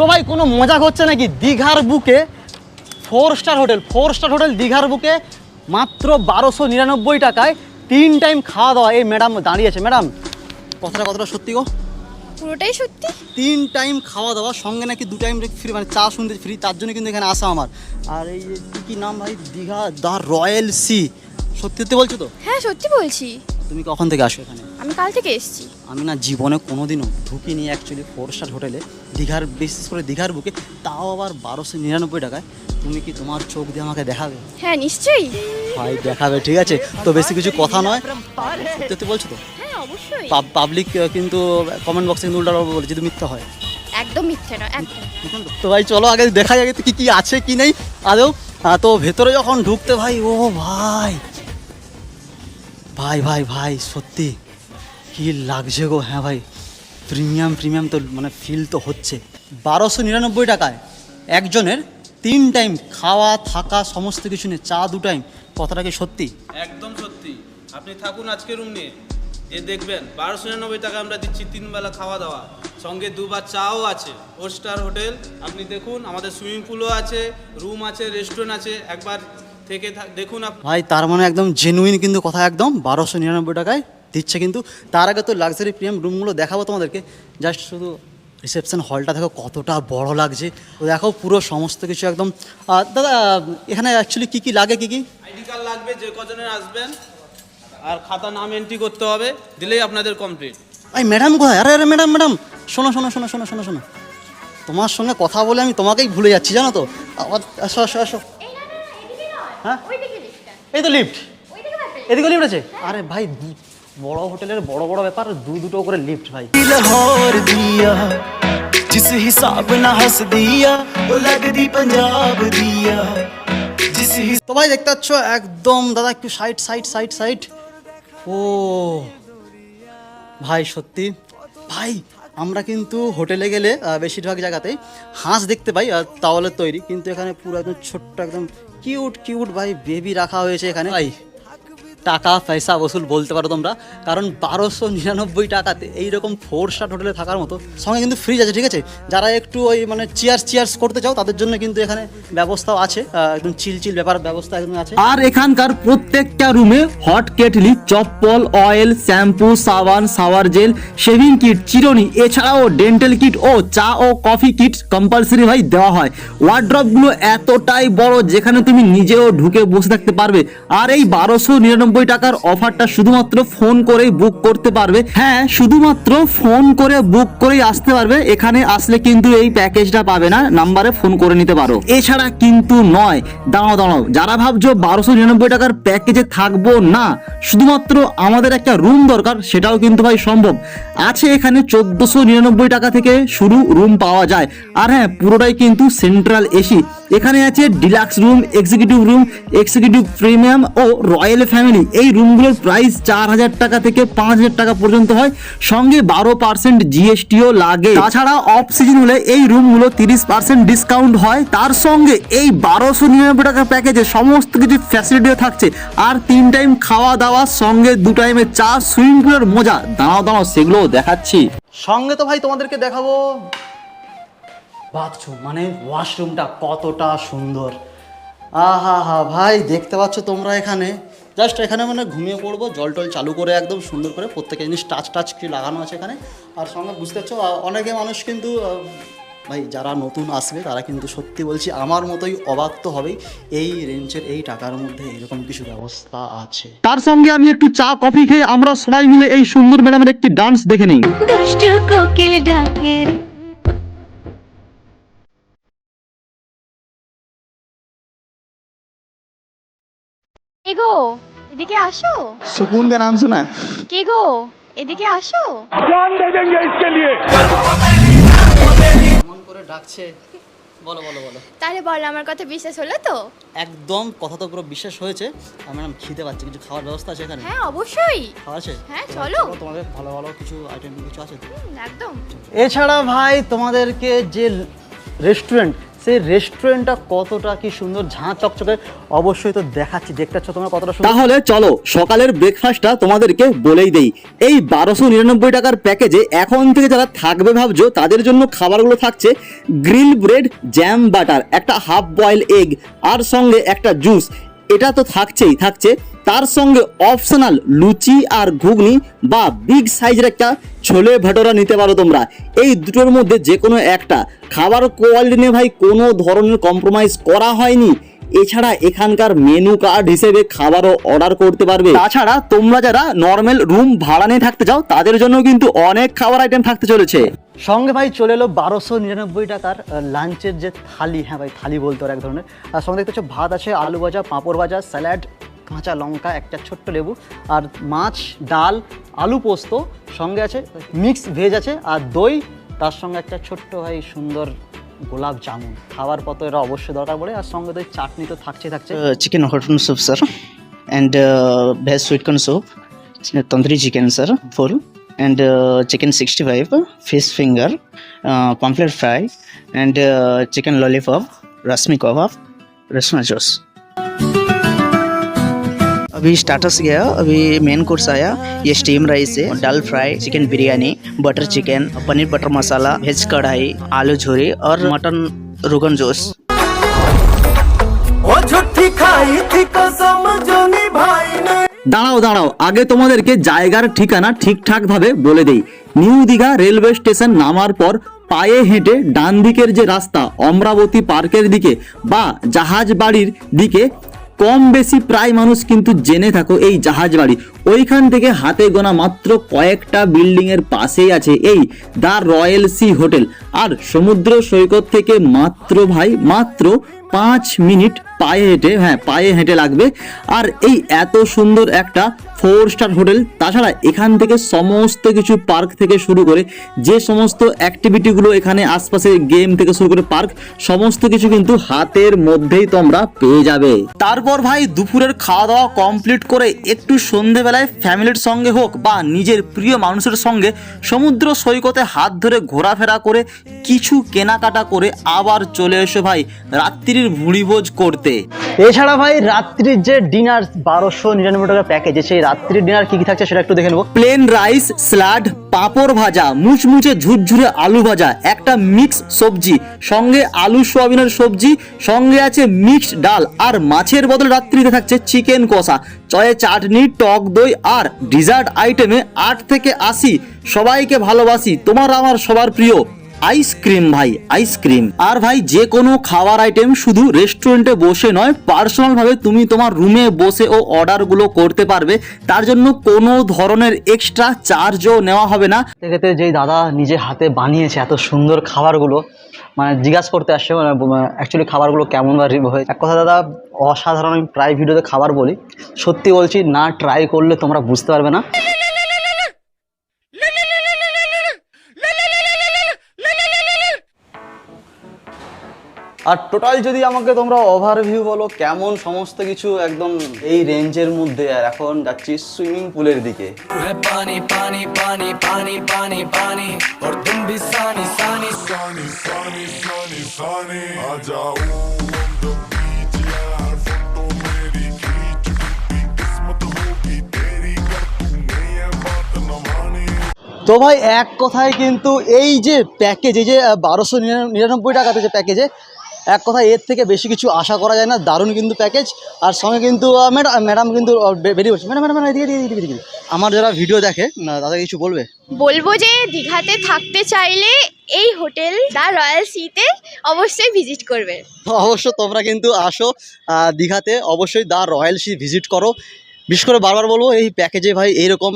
তো ভাই কোনো মজা হচ্ছে নাকি? দীঘার বুকে four star hotel four star hotel দীঘার বুকে মাত্র বারোশো নিরানব্বই টাকায় তিন টাইম খাওয়া দাওয়া এই ম্যাডাম দাঁড়িয়েছে। ম্যাডাম কথাটা কতটা সত্যি গো? পুরোটাই সত্যি? তিন টাইম খাওয়া দাওয়া সঙ্গে নাকি দু টাইম ফ্রি মানে চা শুনতে ফ্রি তার জন্য কিন্তু এখানে আসা আমার। আর এই যে কী কী নাম ভাই? Digha the royal sea. সত্যি সত্যি বলছো তো? হ্যাঁ সত্যি বলছি। তুমি কখন থেকে আসো এখানে? আমি কাল থেকে এসেছি। আমি না জীবনে কোনোদিনও ঢুকিনি অ্যাকচুয়ালি ফোর স্টার হোটেলে দীঘার বিশেষ করে দীঘার বুকে তাও আবার বারোশো নিরানব্বই টাকায়। তুমি কি তোমার চোখ দিয়ে আমাকে দেখাবে? হ্যাঁ নিশ্চয়ই। ভাই দেখাবে ঠিক আছে? তো বেশি কিছু কথা নয়। তুই বলছো তো? হ্যাঁ পাবলিক কিন্তু কমেন্ট বক্সে কিন্তু উল্টা বলে যদি মিথ্যা হয়। একদম মিথ্যে না একদম। তো? ভাই চলো আগে দেখা যাক কি কি আছে কি নেই। আদৌ তো ভেতরে যখন ঢুকতে ভাই ও ভাই। ভাই ভাই ভাই সত্যি। কি লাগছে গো? হ্যাঁ ভাই প্রিমিয়াম প্রিমিয়াম তো মানে ফিল তো হচ্ছে। বারোশো নিরানব্বই টাকায় একজনের তিন টাইম খাওয়া থাকা সমস্ত কিছু নিয়ে চা দু টাইম কথাটা কি সত্যি? একদম সত্যি। আপনি থাকুন আজকে রুম নিয়ে। এ দেখবেন বারোশো নিরানব্বই টাকা আমরা দিচ্ছি তিন বেলা খাওয়া দাওয়া। সঙ্গে দুবার চাও আছে ফোর স্টার হোটেল আপনি দেখুন আমাদের সুইমিং পুলও আছে রুম আছে রেস্টুরেন্ট আছে একবার থেকে দেখুন ভাই তার মানে একদম জেনুইন কিন্তু কথা একদম। বারোশো নিরানব্বই টাকায় দিচ্ছে। কিন্তু তার আগে তো লাক্সারি প্রিমিয়াম রুমগুলো দেখাবো তোমাদেরকে। জাস্ট শুধু রিসেপশন হলটা দেখো কতটা বড় লাগছে। তো দেখো পুরো সমস্ত কিছু একদম। দাদা এখানে অ্যাকচুয়ালি কী কী লাগে কী কী? আইডি কার্ড লাগবে যে কজনের আসবেন। আর খাতা নাম এন্ট্রি করতে হবে দিলেই আপনাদের কমপ্লিট এই ম্যাডাম কোথায়? আরে আরে ম্যাডাম ম্যাডাম শোনো শোনো শোনো শোনো শোনো শোনো। তোমার সঙ্গে কথা বলে আমি তোমাকেই ভুলে যাচ্ছি জানো তো? আসো আসো আসো। হ্যাঁ? এই তো লিফট এদিকে লিফট আছে? আরে ভাই বড় হোটেলের বড় বড় ব্যাপার দু দুটো করে লিফট ভাই। হিসাব हिसाब তো ভাই দেখতে পাচ্ছ? একদম দাদা একটু সাইড সাইড সাইড সাইড ও ভাই সত্যি। ভাই আমরা কিন্তু হোটেলে গেলে বেশিরভাগ জায়গাতেই হাঁস দেখতে পাই আর তাওয়ালের তৈরি। কিন্তু এখানে পুরো একদম ছোট্ট একদম কিউট কিউট ভাই বেবি রাখা হয়েছে এখানে। ভাই টাকা, পয়সা বসুল বলতে পারো তোমরা। কারণ বারোশো নিরানব্বই টাকাতে এইরকম ফোর স্টার হোটেলে থাকার মতো সঙ্গে কিন্তু ফ্রিজ আছে, ঠিক আছে? যারা একটু ওই মানে চিয়ার্স চিয়ার্স করতে চাও, তাদের জন্য কিন্তু এখানে ব্যবস্থাও আছে একদম চিল চিল ব্যাপার ব্যবস্থা একদম আছে। আর এখানকার প্রত্যেকটা রুমে হট কেটলি চপ্পল অয়েল শ্যাম্পু সাবান সাওয়ার জেল শেভিং কিট চিরুনি, এছাড়াও ডেন্টাল কিট ও চা ও কফি কিট কম্পালসারি ভাই দেওয়া হয়। ওয়ার্ড্রপগুলো এতটাই বড় যেখানে তুমি নিজেও ঢুকে বসে থাকতে পারবে। আর এই বারোশো নিরানব্বই টাকার অফারটা শুধুমাত্র ফোন করেই বুক করতে পারবে। হ্যাঁ শুধুমাত্র ফোন করে বুক করেই আসতে পারবে। এখানে আসলে কিন্তু এই প্যাকেজটা পাবে না। নাম্বারে ফোন করে নিতে পারো। এছাড়া কিন্তু নয়, দাঁড়াও দাঁড়াও। যারা ভাবছ বারোশো নিরানব্বই টাকার প্যাকেজে থাকব না, শুধুমাত্র আমাদের একটা রুম দরকার, সেটাও কিন্তু ভাই সম্ভব। আছে এখানে চোদ্দশো নিরানব্বই টাকা থেকে শুরু রুম পাওয়া যায়। আর হ্যাঁ পুরোটাই কিন্তু সেন্ট্রাল এসি এখানে আছে deluxe room executive room executive premium ও রয়্যাল ফ্যামিলি এই রুমগুলোর প্রাইস চার হাজার টাকা থেকে পাঁচ হাজার টাকা পর্যন্ত হয়। সঙ্গে বারো পার্সেন্ট জিএসটিও লাগে। তাছাড়া অফ সিজন হলে এই রুমগুলো তিরিশ পার্সেন্ট ডিসকাউন্ট হয়। তার সঙ্গে এই বারোশো নিরানব্বই টাকার প্যাকেজে সমস্ত কিছু ফ্যাসিলিটিও থাকছে। আর তিন টাইম খাওয়া দাওয়া, সঙ্গে দু টাইমে চা সুইমিং পুলের মজা। দাঁড়াও দাঁড়াও, সেগুলোও দেখাচ্ছি। সঙ্গে তো ভাই তোমাদেরকে দেখাবো। বাথরুম মানে ওয়াশরুমটা কতটা সুন্দর। আহা হা, ভাই, দেখতে পাচ্ছ তোমরা এখানে? জাস্ট এখানে মানে ঘুমিয়ে পড়ব, জল টল চালু করে একদম সুন্দর করে প্রত্যেকটা জিনিস টাচ টাচ কি লাগানো আছে এখানে। আর সঙ্গে বুঝতে পারছ অনেকে মানুষ কিন্তু ভাই, যারা নতুন আসবে, তারা কিন্তু সত্যি বলছি আমার মতোই অবাক তো হবেই। এই রেঞ্জের, এই টাকার মধ্যে এরকম কিছু ব্যবস্থা আছে। তার সঙ্গে আমি একটু চা, কফি খেয়ে আমরা সবাই মিলে এই সুন্দর ম্যাডামের একটি ডান্স দেখে নিই। এগো এদিকে আসো सुकून का नाम सुना है কে গো এদিকে আসো এমন করে ডাকছে বলো বলো বলো তাহলে বলো আমার কথা বিশ্বাস হলো তো একদম কথা তো পুরো বিশ্বাস হয়েছে আর ম্যাডাম খিদে পাচ্ছে কিছু খাওয়ার ব্যবস্থা আছে এখানে হ্যাঁ অবশ্যই খাওয়া আছে হ্যাঁ, চলো। তোমাদের ভালো ভালো কিছু আইটেম কিছু আছে হুম, একদম এছাড়া ভাই তোমাদেরকে যে রেস্টুরেন্ট সেই রেস্টুরেন্টটা কতটা কি সুন্দর? ঝাঁ চকচকে। অবশ্যই তো দেখাচ্ছি, দেখতে পাচ্ছ তোমরা কতটা তাহলে চলো, সকালের ব্রেকফাস্টটা তোমাদেরকে বলেই দেই। এই বারোশো নিরানব্বই টাকার প্যাকেজে এখন থেকে যারা থাকবে ভাবছ, তাদের জন্য খাবারগুলো থাকছে গ্রিল ব্রেড জ্যাম বাটার একটা হাফ বয়েল এগ আর সঙ্গে একটা জুস এটা তো থাকছেই, থাকছে তার সঙ্গে অপশনাল লুচি আর ঘুগনি বা বিগ সাইজের একটা ছোলে ভেটোরা নিতে পারো তোমরা। এই দুটোর মধ্যে যে কোনো একটা। খাবার কোয়ালিটি নিয়ে ভাই কোনো ধরনের কম্প্রোমাইজ করা হয়নি। এছাড়া এখানকার মেনু কার্ড হিসেবে খাবারও অর্ডার করতে পারবে। তাছাড়া তোমরা যারা নর্মাল রুম ভাড়া নিয়ে থাকতে চাও, তাদের জন্য কিন্তু অনেক খাবার আইটেম থাকতে চলেছে। সঙ্গে ভাই চলে এলো বারোশো নিরানব্বই টাকার লাঞ্চের যে থালি। হ্যাঁ ভাই, থালি বলতে এক ধরনের। আর সঙ্গে দেখতে ভাত আছে, আলু ভাজা, পাঁপড় ভাজা স্যালাড কাঁচা লঙ্কা, একটা ছোট্ট লেবু আর মাছ, ডাল, আলু পোস্ত সঙ্গে আছে মিক্স ভেজ আছে আর দই, তার সঙ্গে একটা ছোট্ট ভাই সুন্দর গোলাপ জামুন। খাওয়ার পথ এটা অবশ্যই দরকার পড়ে আর সঙ্গে দই চাটনি তো থাকছে। থাকছে chicken hot and soup sir and veg sweetcorn soup tandoori chicken sir full and chicken sixty five fish finger pomfret fry and chicken lollipop reshmi kebab রসমা জোস अभी स्टार्टर्स गया अभी मेन कोर्स आया ये स्टीम राइस है dal fry chicken biryani butter chicken paneer butter masala veg kadhai aloo झोरी और mutton rogan josh ओ झूठी खाई थी कसम जो निभाई नहीं দাঁড়াও দাঁড়াও আগে তোমাদেরকে জায়গার ঠিকানা ঠিকঠাক ভাবে বলে দেই নিউ দীঘা রেলওয়ে স্টেশন নামার পর পায়ে হেঁটে ডান দিকের যে রাস্তা অমরাবতী পার্কের দিকে বা জাহাজ বাড়ির দিকে কম বেশি প্রায় মানুষ কিন্তু জেনে থাকো এই জাহাজ বাড়ি। ওইখান থেকে হাতে গোনা মাত্র কয়েকটা বিল্ডিংয়ের পাশেই আছে এই দ্য রয়্যাল সি হোটেল। আর সমুদ্র সৈকত থেকে মাত্র ভাই, মাত্র পাঁচ মিনিট পায়ে হেঁটে হ্যাঁ পায়ে হেঁটে লাগবে। আর এই এত সুন্দর একটা ফোর স্টার হোটেল, তাছাড়া এখান থেকে সমস্ত কিছু পার্ক থেকে শুরু করে যে সমস্ত অ্যাক্টিভিটিগুলো এখানে আশপাশে গেম থেকে শুরু করে পার্ক সমস্ত কিছু কিন্তু হাতের মধ্যেই তোমরা পেয়ে যাবে। তারপর ভাই দুপুরের খাওয়া দাওয়া কমপ্লিট করে একটু সন্ধেবেলায় ফ্যামিলির সঙ্গে হোক বা নিজের প্রিয় মানুষের সঙ্গে সমুদ্র সৈকতে হাত ধরে ঘোরাফেরা করে কিছু কেনাকাটা করে আবার চলে এসো ভাই, রাত্রির ভুড়িভোজ করতে। এছাড়া ভাই রাত্রির যে ডিনার বারোশো নিরানব্বই টাকার প্যাকেজ সেই রাত্রির ডিনার কি কি থাকছে সেটা একটু দেখে নেব। প্লেন রাইস স্যালাড পাঁপড় ভাজা মুচমুচে ঝুরঝুরে আলু ভাজা একটা মিক্স সবজি সঙ্গে আলু সোয়াবিনের সবজি সঙ্গে আছে মিক্সড ডাল আর মাছের বদলে রাত্রিতে থাকছে চিকেন কষা। চয়ে চাটনি টক দই আর ডিজার্ট আইটেমে আট থেকে আশি। সবাইকে ভালোবাসি তোমার আমার সবার প্রিয়। আইসক্রিম ভাই আইসক্রিম আর ভাই, যে কোনো খাবার আইটেম শুধু রেস্টুরেন্টে বসে নয় পার্সোনাল ভাবে তুমি তোমার রুমে বসে ও অর্ডারগুলো করতে পারবে। তার জন্য কোনো ধরনের এক্সট্রা চার্জও নেওয়া হবে না। সেক্ষেত্রে যেই দাদা নিজে হাতে বানিয়েছে এত সুন্দর খাবারগুলো মানে জিজ্ঞাসা করতে আসছে মানে অ্যাকচুয়ালি খাবারগুলো কেমন বা হয়েছে এক কথা দাদা, অসাধারণ আমি প্রায় ভিডিওতে খাবার বলি। সত্যি বলছি, না ট্রাই করলে তোমরা বুঝতে পারবে না। আর টোটাল যদি আমাকে তোমরা ওভারভিউ বলো কেমন সমস্ত কিছু একদম এই রেঞ্জের মধ্যে আর এখন যাচ্ছি সুইমিং পুলের দিকে है पानी पानी पानी पानी पानी पानी और तुम भी सानी सानी sunny, sunny, sunny, sunny. आ जाओ on the beach यार फोटो मेरी खींच डूबी किस्मत होगी तेरी कर तूने ये बात न मानी তো ভাই এক কথায় কিন্তু এই যে প্যাকেজ এই যে বারোশো নিরানব্বই টাকাতে যে প্যাকেজে এক কথা এর থেকে বেশি কিছু আশা করা যায় না দারুণ কিন্তু প্যাকেজ আর সঙ্গে কিন্তু ম্যাডাম ম্যাডাম কিন্তু বেরিয়ে বলছে ম্যাডাম ম্যাডাম এদিকে এদিকে এদিকে আমার যারা ভিডিও দেখে তাদের কিছু বলবে? বলব যে দীঘাতে থাকতে চাইলে এই হোটেল দা রয়্যাল সিতে অবশ্যই ভিজিট করবে। অবশ্য তোমরা কিন্তু আসো দীঘাতে। অবশ্যই দা রয়্যাল সি ভিজিট করো। বিশেষ করে বারবার বলব এই প্যাকেজে ভাই এইরকম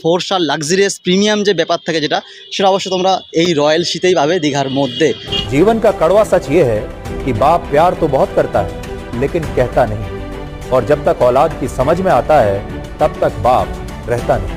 ফোর স্টার লাক্সারিয়াস প্রিমিয়াম যে ব্যাপার থাকে যেটা সেটা অবশ্যই তোমরা এই রয়্যাল সিতেই পাবে দীঘার মধ্যে। জীবন কা কড়ওয়া সচ ইয়ে হ্যাঁ कि बाप प्यार तो बहुत करता है, लेकिन कहता नहीं। और जब तक औलाद की समझ में आता है, तब तक बाप रहता नहीं।